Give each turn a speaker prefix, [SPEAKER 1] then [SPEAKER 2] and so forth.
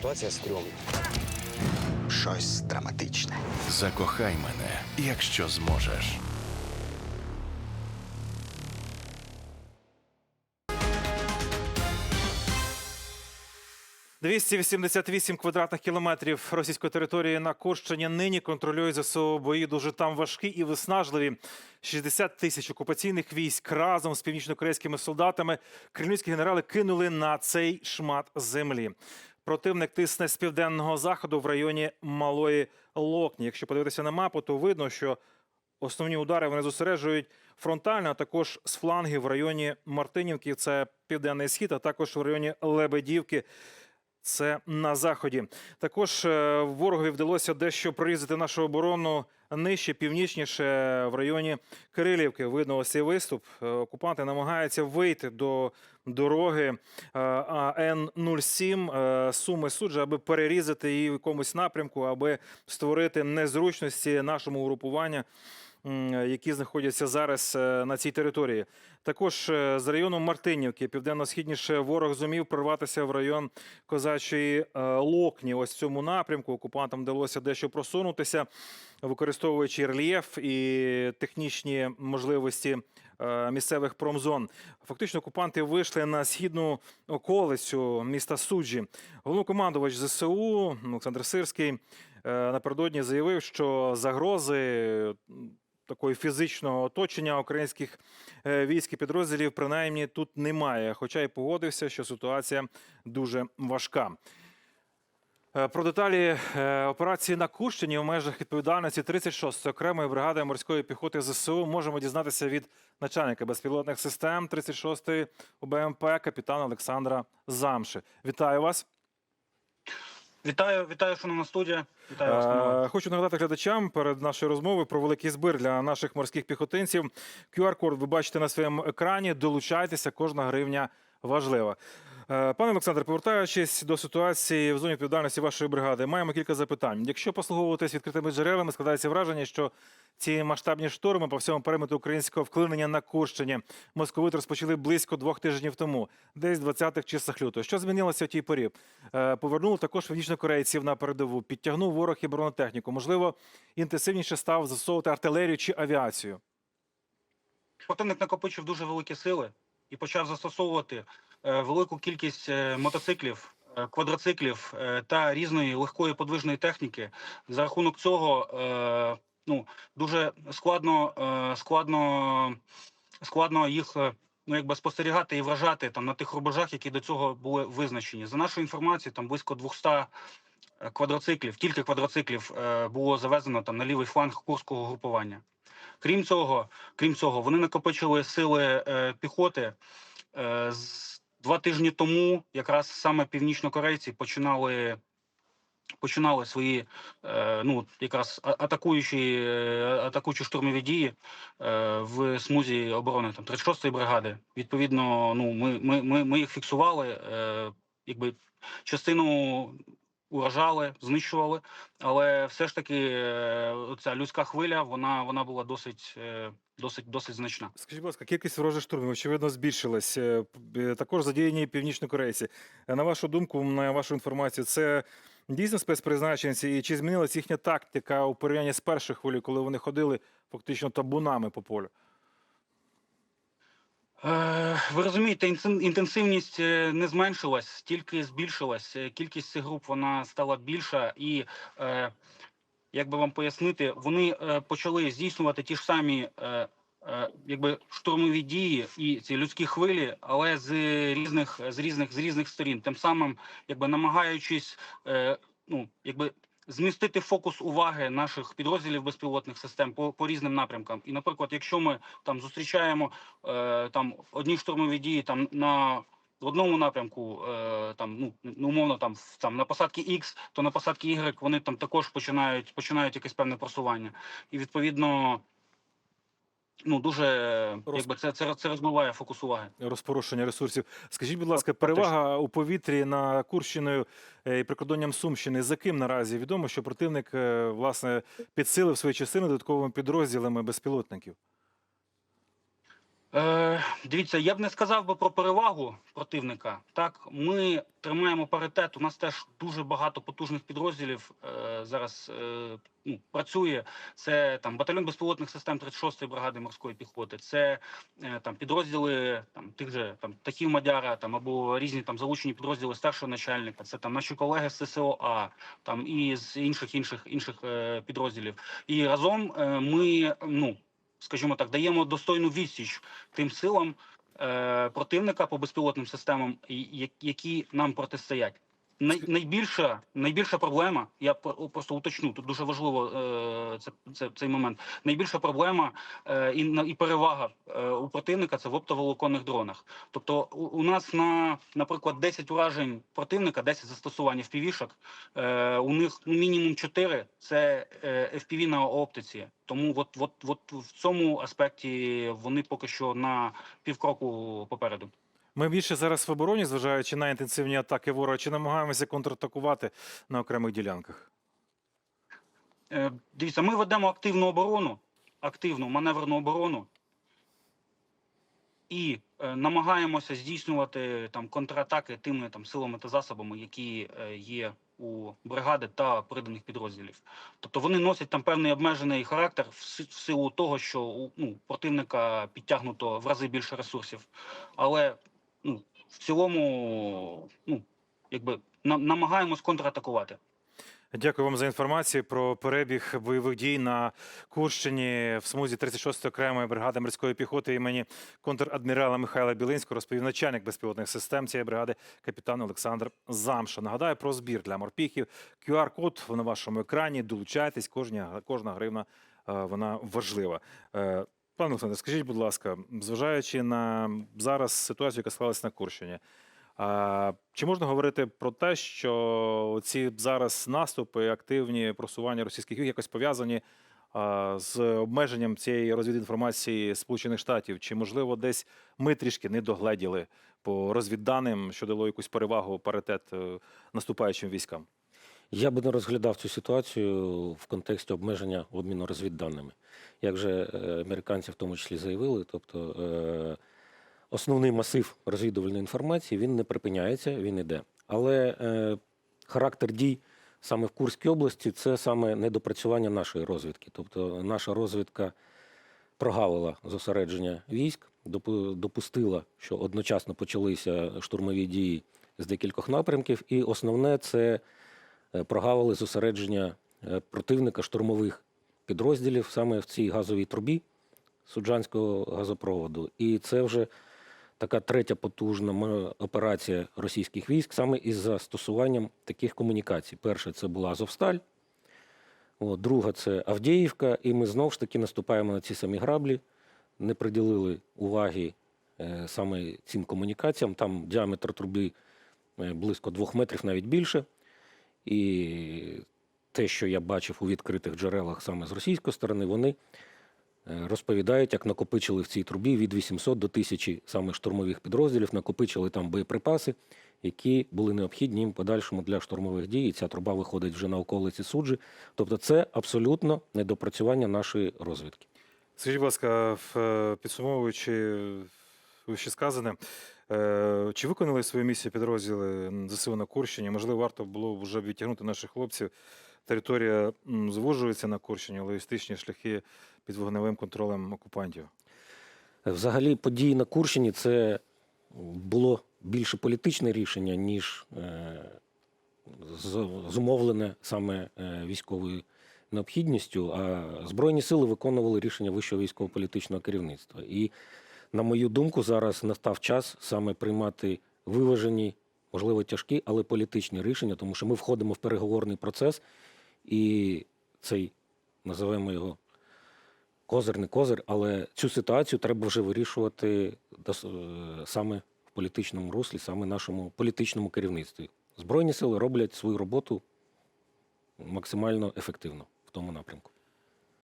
[SPEAKER 1] ситуація стрьомна.
[SPEAKER 2] Щось драматичне.
[SPEAKER 3] Закохай мене, якщо зможеш.
[SPEAKER 4] – 288 квадратних кілометрів російської території на Курщині нині контролює ЗСУ. Бої дуже там важкі і виснажливі. 60 тисяч окупаційних військ разом з північнокорейськими солдатами кремлівські генерали кинули на цей шмат землі. Противник тисне з південного заходу в районі Малої Локні. Якщо подивитися на мапу, то видно, що Основні удари вони зосереджують фронтально, а також з флангів в районі Мартинівки, це південний схід, а також в районі Лебедівки. Це на заході. Також е, ворогові вдалося дещо прорізати нашу оборону нижче, північніше в районі Кирилівки. Видно ось цей виступ. Е, Окупанти намагаються вийти до дороги е, АН-07 е, Суми Суджа, аби перерізати її в якомусь напрямку, аби створити незручності нашому угрупуванню м, які знаходяться зараз е, на цій території. Також е, з району Мартинівки, південно-східніше, ворог зумів прорватися в район козачої е, Локні. Ось в цьому напрямку окупантам вдалося дещо просунутися, використовуючи рельєф і технічні можливості місцевих промзон. Фактично, окупанти вийшли на східну околицю міста Суджі. Головнокомандувач ЗСУ Олександр Сирський напередодні заявив, що загрози такої фізичного оточення українських е, військ і підрозділів принаймні тут немає. Хоча й погодився, що ситуація дуже важка. Е, Про деталі е, операції на Курщині у межах відповідальності 36-ї окремої бригади морської піхоти ЗСУ можемо дізнатися від начальника безпілотних систем 36-ї УБМП капітана Олександра Замши. Вітаю вас.
[SPEAKER 5] Вітаю, вітаю, шановна студія. Вітаю вас.
[SPEAKER 4] Е, Хочу нагадати глядачам перед нашою розмовою про великий збір для наших морських піхотинців. QR-код ви бачите на своєму екрані. Долучайтеся, кожна гривня важлива. Е, Пане Олександре, повертаючись до ситуації в зоні відповідальності вашої бригади, маємо кілька запитань. Якщо послуговуватись відкритими джерелами, складається враження, що ці масштабні шторми по всьому периметру українського вклинення на Курщині московити розпочали близько двох тижнів тому, десь в 20-х числах лютого. Що змінилося в тій порі? Е, Повернули також північнокорейців на передову, підтягнув ворог і бронетехніку. Можливо, інтенсивніше став застосовувати артилерію чи авіацію.
[SPEAKER 5] Противник накопичив дуже великі сили і почав застосовувати велику кількість е, мотоциклів, е, квадроциклів е, та різної легкої подвижної техніки. За рахунок цього е, ну, дуже складно, е, складно, складно їх. е, Ну, якби спостерігати і вражати там на тих рубежах, які до цього були визначені. За нашою інформацією, там близько 200 е, квадроциклів, тільки квадроциклів е, було завезено там на лівий фланг курського групування. Крім цього, крім цього, вони накопичили сили е, піхоти. Е, з, два тижні тому якраз саме північнокорейці починали. Починали свої е, ну якраз атакуючі е, атакуючі штурмові дії е, в смузі оборони там 36-ї бригади. Відповідно, ну ми, ми, ми, ми їх фіксували, е, якби частину уражали, знищували, але все ж таки е, ця людська хвиля вона, вона була досить, е, досить, досить значна.
[SPEAKER 4] Скажіть, будь ласка, кількість ворожих штурмів очевидно збільшилась. Е, Також задіяні північнокорейці. На вашу думку, на вашу інформацію, це дійсно спецпризначенці, і чи змінилась їхня тактика у порівнянні з першою хвилею, коли вони ходили фактично табунами по полю?
[SPEAKER 5] Е, Ви розумієте, інтенсивність е, не зменшилась, тільки збільшилась. Е, Кількість цих груп вона стала більша, і як би вам пояснити, вони почали здійснювати ті ж самі. Якби штурмові дії і ці людські хвилі, але з різних з різних з різних сторін, тим самим, якби намагаючись, ну якби змістити фокус уваги наших підрозділів безпілотних систем по, по різним напрямкам. І, наприклад, якщо ми там зустрічаємо е, там одні штурмові дії там на в одному напрямку, е, там ну ну, умовно там там на посадки X, то на посадки Y вони там також починають починають якесь певне просування, і відповідно. Ну дуже
[SPEAKER 4] Роз-
[SPEAKER 5] якби це, це це розмиває фокус уваги.
[SPEAKER 4] Розпорушення ресурсів. Скажіть, будь ласка, перевага у повітрі на Курщиною е, і прикордонням Сумщини. За ким наразі відомо, що противник е, власне підсилив свої частини додатковими підрозділами безпілотників?
[SPEAKER 5] Е, дивіться, я б не сказав би про перевагу противника. Так, ми тримаємо паритет. У нас теж дуже багато потужних підрозділів е, зараз е, ну, працює. Це там батальйон безпілотних систем 36-ї бригади морської піхоти. Це е, там підрозділи там тих же там птахів Мадяра, там або різні там залучені підрозділи старшого начальника. Це там наші колеги з ССО А, там і з інших інших інших е, підрозділів. І разом е, ми ну скажімо так, даємо достойну відсіч тим силам е, противника по безпілотним системам, які нам протистоять. Най, найбільша, найбільша проблема, я просто уточню, тут дуже важливо е, це, це, цей момент. Найбільша проблема е, і, на- і перевага е, у противника це в оптоволоконних дронах. Тобто у, у нас на, наприклад, 10 уражень противника, 10 застосувань FPV-шок, е, у них ну, мінімум 4 – це е, FPV на оптиці. Тому от, от, от в цьому аспекті вони поки що на півкроку попереду.
[SPEAKER 4] Ми більше зараз в обороні, зважаючи на інтенсивні атаки ворога, чи намагаємося контратакувати на окремих ділянках?
[SPEAKER 5] Е, Дивіться, ми ведемо активну оборону, активну маневрену оборону і е, намагаємося здійснювати там контратаки тими там силами та засобами, які е, є у бригади та приданих підрозділів. Тобто вони носять там певний обмежений характер в силу того, що у ну, противника підтягнуто в рази більше ресурсів. Але в цілому, ну якби нам намагаємось контратакувати.
[SPEAKER 4] Дякую вам за інформацію про перебіг бойових дій на Курщині в смузі 36-ї окремої бригади морської піхоти імені контрадмірала Михайла Білинського розповів начальник безпілотних систем цієї бригади капітан Олександр Замша. Нагадаю про збір для морпіхів. QR-код на вашому екрані. Долучайтесь. Кожна, кожна гривна е, вона важлива. Пане Олександр, скажіть, будь ласка, зважаючи на зараз ситуацію, яка склалася на Курщині, чи можна говорити про те, що ці зараз наступи, активні просування російських якось пов'язані з обмеженням цієї розвідінформації Сполучених Штатів? Чи можливо десь ми трішки не догледіли по розвідданим, що дало якусь перевагу паритет е, наступаючим військам?
[SPEAKER 1] Я би не розглядав цю ситуацію в контексті обмеження обміну розвідданими. Як же е, американці в тому числі заявили, тобто е, основний масив розвідувальної інформації він не припиняється, він іде. Але е, характер дій саме в Курській області це саме недопрацювання нашої розвідки. Тобто наша розвідка прогавила зосередження військ, допустила, що одночасно почалися штурмові дії з декількох напрямків, і основне це прогавили зосередження е, противника штурмових підрозділів саме в цій газовій трубі суджанського газопроводу. І це вже така третя потужна операція російських військ саме із застосуванням таких комунікацій. Перше це була Азовсталь, друга це Авдіївка, і ми знову ж таки наступаємо на ці самі граблі, не приділили уваги е, саме цим комунікаціям. Там діаметр труби е, близько двох метрів, навіть більше. І те, що я бачив у відкритих джерелах саме з російської сторони, вони е, розповідають, як накопичили в цій трубі від 800 до 1000 саме штурмових підрозділів, накопичили там боєприпаси, які були необхідні їм подальшому для штурмових дій. І ця труба виходить вже на околиці суджі. Тобто, це абсолютно недопрацювання нашої розвідки.
[SPEAKER 4] Скажіть, будь ласка, е, підсумовуючи вище сказане, чи виконали свою місію підрозділи ЗСУ на Курщині? Можливо, варто було б вже відтягнути наших хлопців. Територія звужується на Курщині, логістичні шляхи під вогневим контролем окупантів.
[SPEAKER 1] Взагалі, події на Курщині це було більше політичне рішення, ніж е, зумовлене саме е, військовою необхідністю. А Збройні сили виконували рішення вищого військово-політичного керівництва. І, на мою думку, зараз настав час саме приймати виважені, можливо, тяжкі, але політичні рішення, тому що ми входимо в переговорний процес, і цей називаємо його козир, не козир, але цю ситуацію треба вже вирішувати е, саме в політичному руслі, саме нашому політичному керівництві. Збройні сили роблять свою роботу максимально ефективно в тому напрямку.